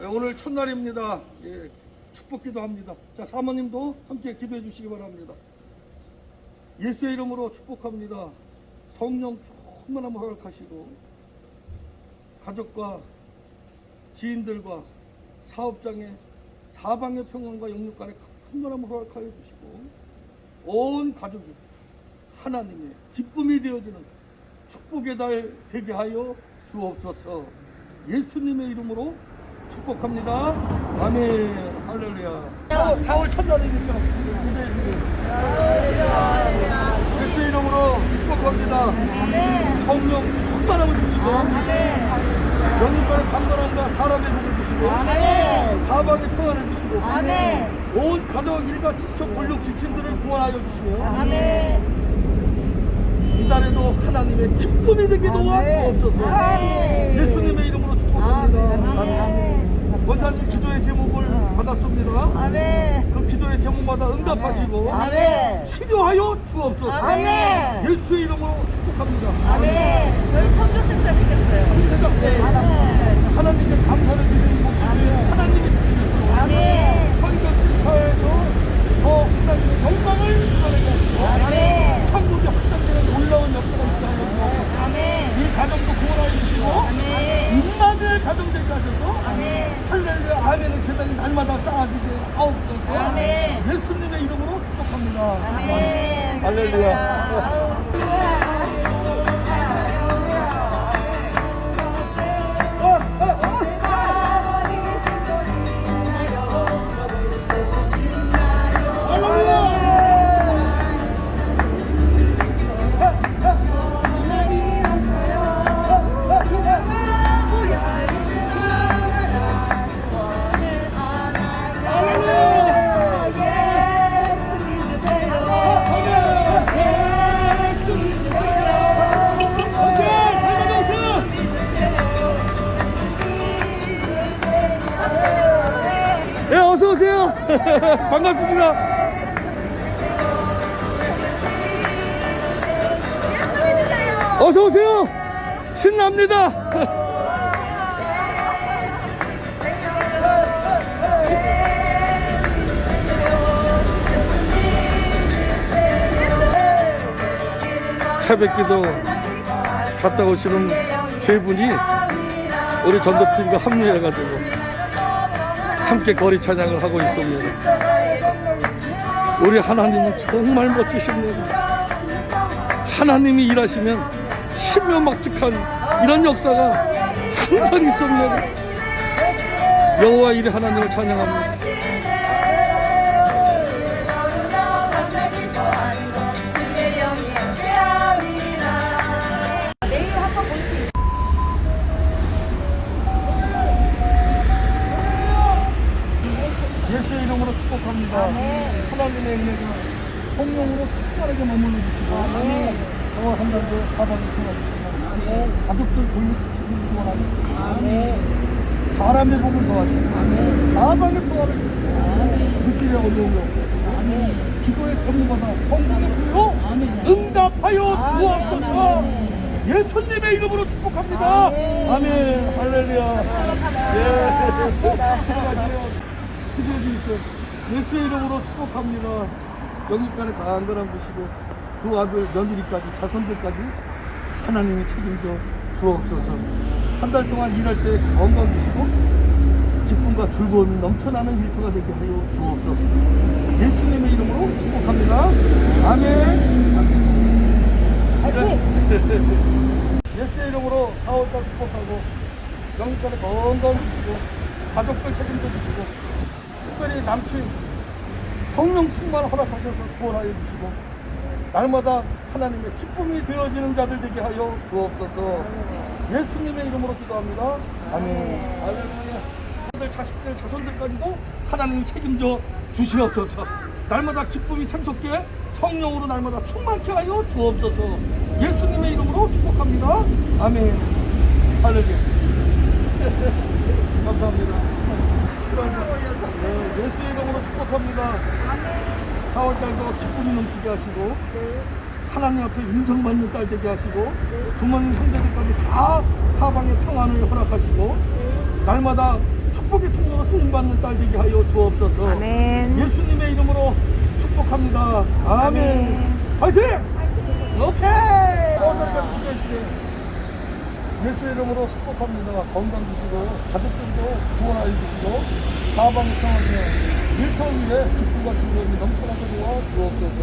예, 오늘 첫날입니다. 예, 축복 기도합니다. 자, 사모님도 함께 기도해 주시기 바랍니다. 예수의 이름으로 축복합니다. 성령 충만함을 허락하시고 가족과 지인들과 사업장에 사방의 평안과 영육간의 큰만함을 허락하여 주시고 온 가족이 하나님의 기쁨이 되어지는 축복의 달 되게 하여 주옵소서 예수님의 이름으로 축복합니다. 아멘 할렐루야. 4월, 4월 첫날이니까. 기대해 주세요 예수 이름으로 축복합니다. 성령 충만함을 주시고 영육간의 강건함과 사람의 복을 주시고 사방의 평안을 주시고 온 가족 일가 친척 권력 지친들을 구원하여 주시며 이달에도 하나님의 기쁨이 되게 도와 주옵소서. 예수님의 이름으로 축복합니다. 아멘. 원사님 기도의 제목을 받았습니다. 그 기도의 제목마다 응답하시고 치료하여 주옵소서. 아멘. 예수의 이름으로 축복합니다. 저희 선교센터 생겼어요. 생각 때 하나님께 감사를 드리는 모습이 하나님의 주님으로 아멘. 선교센터에서 더 하나님의 영광을 드러내게 하시고 천국이 확장되는 놀라운 역사가 있게 하여 주옵소서 아멘. 이 가정도 구원하여 주시고 임마누엘 가정되게 하셔서 할렐루야 아멘의 재단이 날마다 쌓아지게 하옵소서 아멘. 예수님의 이름으로 축복합니다 아 어서 오세요. 신납니다. 새벽기도 갔다 오시는 세 분이 우리 전도팀과 합류해가지고 함께 거리 찬양을 하고 있습니다. 우리 하나님은 정말 멋지십니다. 하나님이 일하시면 신묘막측한 이런 역사가 항상 있습니다. 여호와 일의 하나님을 찬양합니다. 내일 한번 볼수 있어요. 예수의 이름으로 축복합니다. 하나님의 은혜가 성령으로 특별하게 머물러 주시고 저와 한 달도 사방에 도와주시고 가족들 골목 지키는 구원하고 사람의 복을 더하시고 사방의 평화를 주시고 물질의 어려움이 없으시고 기도의 제목마다 성공의 불로 응답하여 주옵소서. 예수님의 이름으로 축복합니다. 아멘. 할렐루야. 예. 예수의 이름으로 축복합니다. 여기까지 강건함 주시고 두 아들 며느리까지 자손들까지 하나님이 책임져 주옵소서. 한 달 동안 일할 때 건강 주시고 기쁨과 즐거움이 넘쳐나는 일터가 되게 하여 주옵소서. 예수님의 이름으로 축복합니다. 아멘. 예수의 이름으로 4월달 축복하고 영까지 건강 주시고 가족들 책임져 주시고 특별히 남친 성령 충만 허락하셔서 구원하여 주시고 날마다 하나님의 기쁨이 되어지는 자들 되게 하여 주옵소서. 예수님의 이름으로 기도합니다. 아멘. 할렐루야. 들 자식들 자손들까지도 하나님 책임져 주시옵소서. 날마다 기쁨이 샘솟게 성령으로 날마다 충만케 하여 주옵소서. 예수님의 이름으로 축복합니다. 아멘. 할렐루야. 감사합니다. 네, 예수의 이름으로 축복합니다. 4월달도 기쁨이 넘치게 하시고 하나님 앞에 인정받는 딸 되게 하시고 부모님 형제들까지 다 사방의 평안을 허락하시고 날마다 축복 축복의 통로로 쓰임받는 딸 되게 하여 주옵소서. 아멘. 예수님의 이름으로 축복합니다. 아멘. 아멘. 화이팅! 오케이! 오늘도 기도해주세요. 예수 이름으로 축복합니다. 건강 주시고, 가족들도 구원하여 주시고, 사방에 평안해. 일터 위에 기쁨과 즐거움이 넘쳐나게 도와 주옵소서.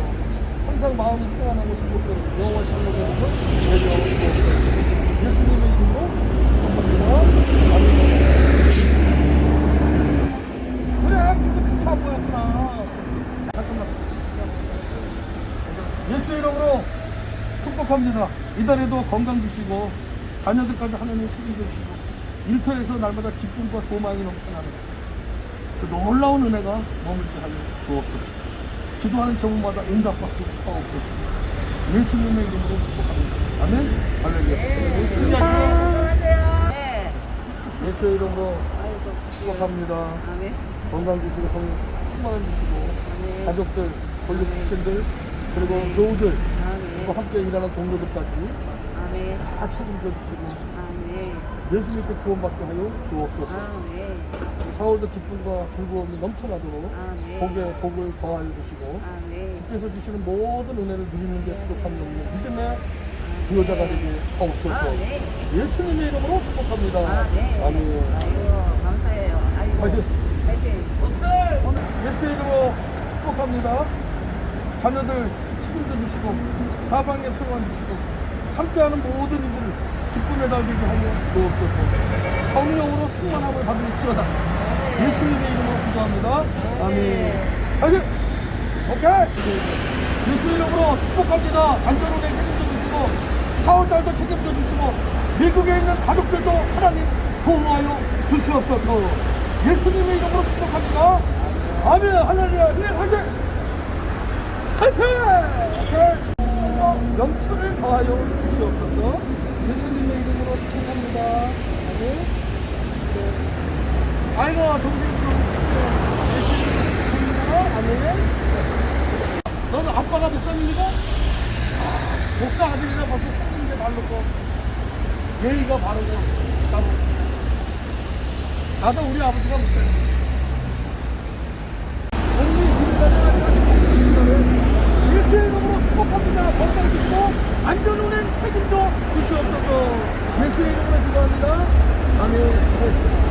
항상 마음이 평안하고 즐겁도록 장로되는 것 내려 주옵소서. 예수님의 이름으로 축복합니다. 아멘. 그래, 그게 그렇게 안 보였구나. 잠깐만. 예수 이름으로 축복합니다. 이달에도 건강 주시고 자녀들까지 하나님 책임져 주시고 일터에서 날마다 기쁨과 소망이 넘쳐나는 그 놀라운 은혜가 머물게 하여 주옵소서. 기도하는 제목마다 응답받고 하옵소서. 예수님의 이름으로 축복합니다. 아멘. 할렐루야. 네. 예수 이름으로. 축복합니다. 아멘. 건강 주시고 성령 충만을 주시고. 가족들, 권력주신들 그리고 교우들 그리고. 함께 일하는 동료들까지 아멘. 다 책임져 주시고 아멘. 예수 믿고 구원받게 하여 주옵소서. 아멘. 4월도 기쁨과 즐거움이 넘쳐나도록 아멘. 복에 복을 더하여 주시고 아멘. 주께서 주시는 모든 은혜를 누리는 데 부족함이 없는 믿음의 부여자가 되게 하옵소서. 아멘. 예수님의 이름으로 축복합니다. 아멘. 아멘. 아이고, 감사해요. 아이고. 화이팅! 화이팅. 예수 이름으로 축복합니다. 자녀들 책임져 주시고 사방에 평안 주시고 함께하는 모든 이들 기쁨에 달리게 하여 주옵소서. 성령으로 충만함을 받으시지어다. 예수님의 이름으로 기도합니다. 아멘. 화이팅! 오케이. 예수 이름으로 축복합니다. 안전운에 책임져 주시고 4월달도 책임져 주시고 미국에 있는 가족들도 하나님 보호하여 주시옵소서. 예수님의 이름으로 축복합니다. 아멘. 할렐루야. 힐링 화이팅! 화이팅! 영초를 더하여 주시옵소서. 예수님의 이름으로 축복합니다. 아멘. 네. 아이고. 예수님의 이름으로 아멘. 너는 아빠가 목사님이가? 아, 목사 아들이라 벌써 성인데 말로고 예의가 바르고 나도 나도 우리 아버지가 목사님. 언니 우리가 예수의 이름으로 축복합니다. 건강 주시고 안전 운행 책임져 주시옵소서. 예수의 이름으로 기도합니다. 아멘.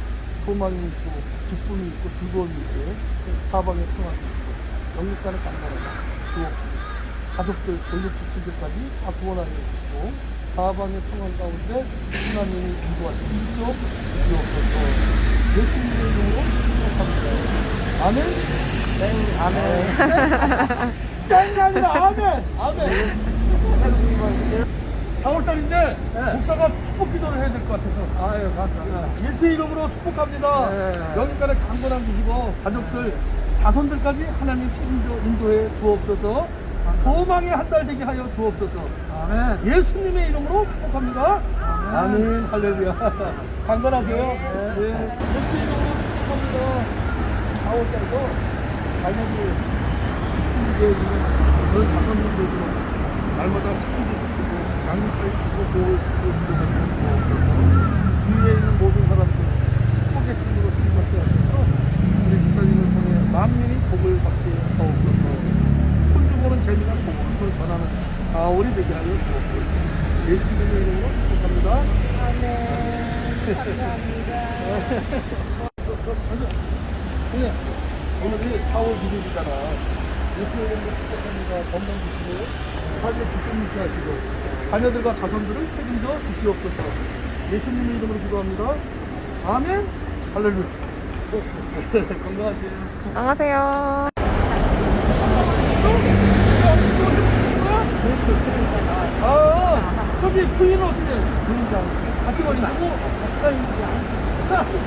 소망이 있고 기쁨이 있고 즐거움이 있고 사방에 평안이 있고 영육간의 감사합니다. 주옵소서. 가족들, 권력 지치들까지 다 구원하여 주시고 사방의 평안 가운데 하나님이 인도하시고 직접 주옵소서. 예수님의 이름으로 축복합니다. 아멘. 네, 아멘. 땡이 아니라 아멘. 아멘. 4월달인데 목사가 축복 기도를 해야 될 것 같아서. 아유 감사합니다 예수 이름으로 축복합니다. 여기까지 강건함 주시고 가족들 자손들까지 하나님 책임져 인도해 주옵소서. 소망의 한 달 되게 하여 주옵소서. 아멘. 예수님의 이름으로 축복합니다. 아멘, 할렐루야. 강건하세요. 네. 예수 이름으로 축복합니다. 4월달도 자녀들 이제 그런 자손들도 날마다 책임져 주시고 보호해 주시고 인도해 주옵소서 주위에 있는 모든 사람들 축복의 친구로 쓰임받게 하셔서 우리 집사님을 통해 만민이 복을 받게 하옵소서 손주보는 재미가 소문을 전하는 4월이 되게 하여 주옵소서 예수님의 이름으로 축복합니다 아멘. 감사합니다. 그냥 오늘이 4월 1일이잖아. 이름으로 축복합니다. 건강 주시고, 삶의 기쁨 있게 하시고, 자녀들과 자손들을 책임져 주시옵소서. 예수님의 이름으로 기도합니다. 아멘. 할렐루야. 건강하세요. 안녕하세요. 아, 저기 부인은 어떻게 돼? 부인장. 같이 걸리시고?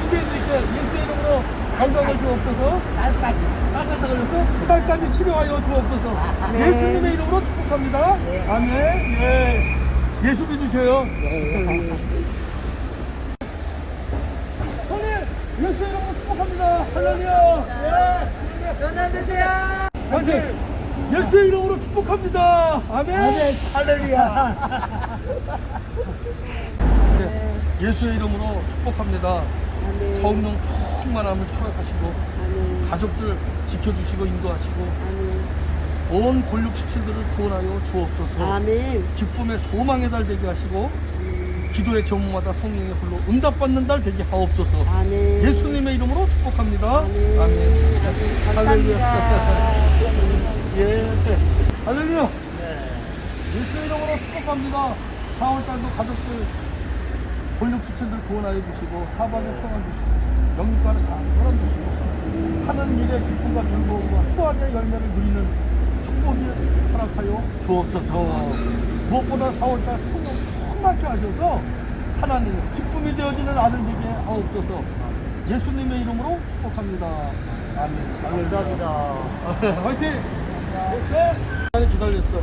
이게 이제 예수의 이름으로 건강을 주옵소서. 날까지. 딸까지 걸렸어? 딸까지 치료하여 주옵소서. 네. 예수님의 이름으로 축복합니다. 네. 아멘. 예. 예수 믿으셔요. 형님, 예수 이름으로 축복합니다. 할렐루야. 예. 전화 주세요. 형님, 예수 이름으로 축복합니다. 아멘. 할렐루야. 네, 예수의 이름으로 축복합니다. 아멘. 성 령 충만함을 허락하시고 아멘. 가족들 지켜주시고 인도하시고 아멘. 온 권력 시체들을 구원하여 주옵소서. 아멘. 기쁨의 소망의 달 되게 하시고 기도의 제목마다 성령의 불로 응답받는 달 되게 하옵소서. 아멘. 예수님의 이름으로 축복합니다. 아멘. 아멘. 할렐루야. 감사합니다. 예. 할렐루야. 예수 이름으로 축복합니다. 4월달도 가족들 권력 지체들 구원하여 주시고 사방에 평안 주시고 영육과는 다 사람 주시고 하는 일에 기쁨과 즐거움과 수확의 열매를 누리는 축복이 허락하여 주옵소서. 무엇보다 4월달 성령 충만케 하셔서 하나님 기쁨이 되어지는 아들 되게 하옵소서. 예수님의 이름으로 축복합니다. 아멘. 감사합니다. 화이팅! 네. 많이 기다렸어.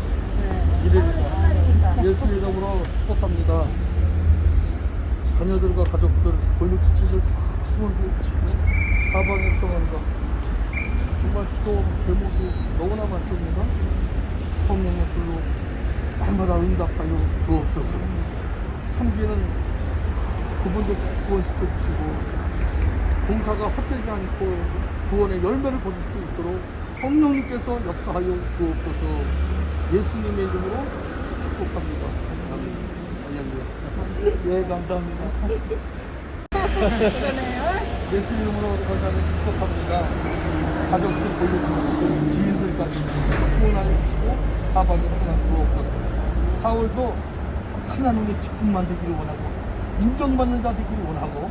이름이다. 예수 이름으로 축복합니다. 자녀들과 가족들, 권력 지체들 구원해 주시고 사방의 평안과 정말 기도 제목이 너무나 많습니다. 성령의 불로 날마다 응답하여 주옵소서. 섬기는 그분들 구원시켜 주시고 봉사가 헛되지 않고 구원의 열매를 거둘 수 있도록 성령님께서 역사하여 주옵소서 예수님의 이름으로 축복합니다. 예, 감사합니다. 예수 이름으로 감사하는 축복합니다. 가족들 보여주시고 지인들까지 구원하여 주시고 사방에 평안 주옵소서. 4월도 하나님의 기쁨만 되기를 원하고 인정받는 자 되기를 원하고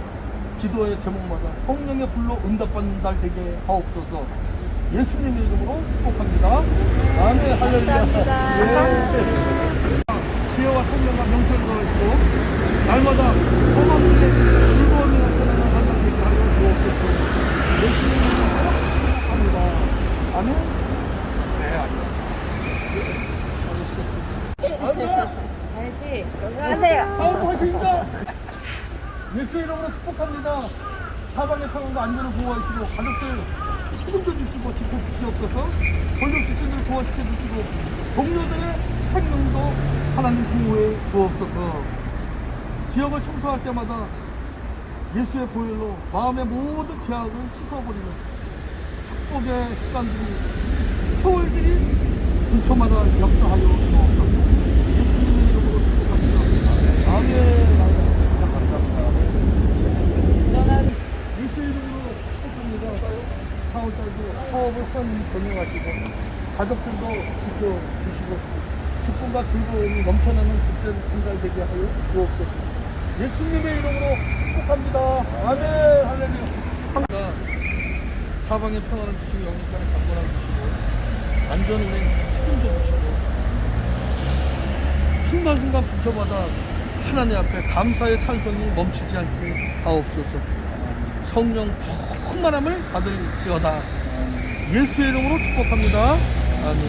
기도의 제목마다 성령의 불로 응답받는 날 되게 하옵소서. 예수님의 이름으로 축복합니다. 아멘. 할렐루야. 예. 지혜와 청명과 명철을 더하시고 날마다 소망의 즐거움이 나타나는 하나님 되게 하여 주옵소서. 예수님의 이름으로 축복합니다. 아멘. 네, 아멘. 알지? 건강하세요. 사울 화이팅입니다. 예수 이름으로 축복합니다. 사방의 평안과 안전을 보호하시고 가족들 책임져 주시고 지켜 주시옵소서. 권력 지체들 구원시켜 주시고 동료들의 생명도 하나님 보호해 주옵소서. 지역을 청소할 때마다 예수의 보혈로 마음의 모든 죄악을 씻어버리는 축복의 시간들이 세월들이 근처마다 역사하여 주옵소서. 예수님의 이름으로 축복합니다. 아멘. 감사합니다. 예수 이름으로 축복합니다. 4월달도 사업을 하나님 번영하시고 가족들도 지켜주시고 기쁨과 즐거움이 넘쳐나는 그때 한달 되게 하여 주옵소서. 예수님의 이름으로 축복합니다. 아멘. 할렐루야. 사방에 평안을 주시고 영육간에 강건함을 주시고 안전 운행 책임져 주시고 순간순간 부처마다 하나님 앞에 감사의 찬송이 멈추지 않게 하옵소서 성령 충만함을 받을지어다 예수의 이름으로 축복합니다 아멘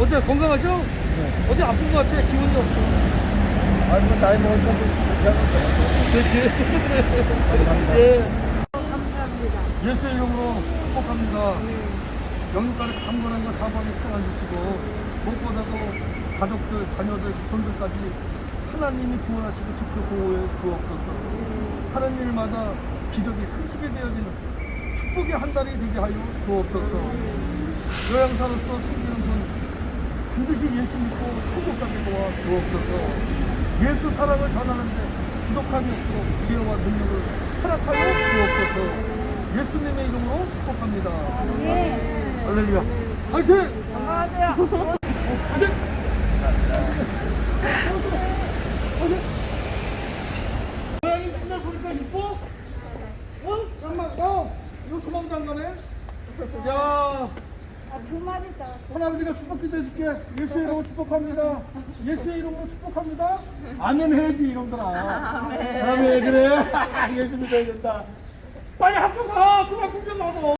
어때 건강하죠? 어디 아픈 것 같아? 기분이 없죠? 아니 뭐 나이 먹으니까 그렇지 예. 감사합니다. 예수의 이름으로 축복합니다. 영육간에 강건함과 사방에 평안 주시고 무엇보다도 가족들, 자녀들, 자손들까지 하나님이 구원하시고 지켜 보호해 주옵소서. 하는 일마다 기적이 상식이 되어지는 축복의 한 달이 되게 하여 주옵소서. 요양사로서 섬기는 분 반드시 예수 믿고 천국 가게 도와 주옵소서. 예수 사랑을 전하는데 부족함이 없도록 지혜와 능력을 허락하여 주옵소서 예수님의 이름으로 축복합니다 할렐루야 화이팅! 건강하세요. 화이팅! 고양이 맨날 보니까 이뻐? 어? 잠깐만, 어? 이거 도망도 안 가네? 야, 아, 두 마리 더. 할아버지가 축복 기도 해줄게. 예수의 이름으로 축복합니다. 예수의 이름으로 축복합니다. 아멘 해야지, 이놈들아. 아멘. 아멘, 그래. 예수 믿어야 된다. 빨리 학교 가! 그만 공부 존경하고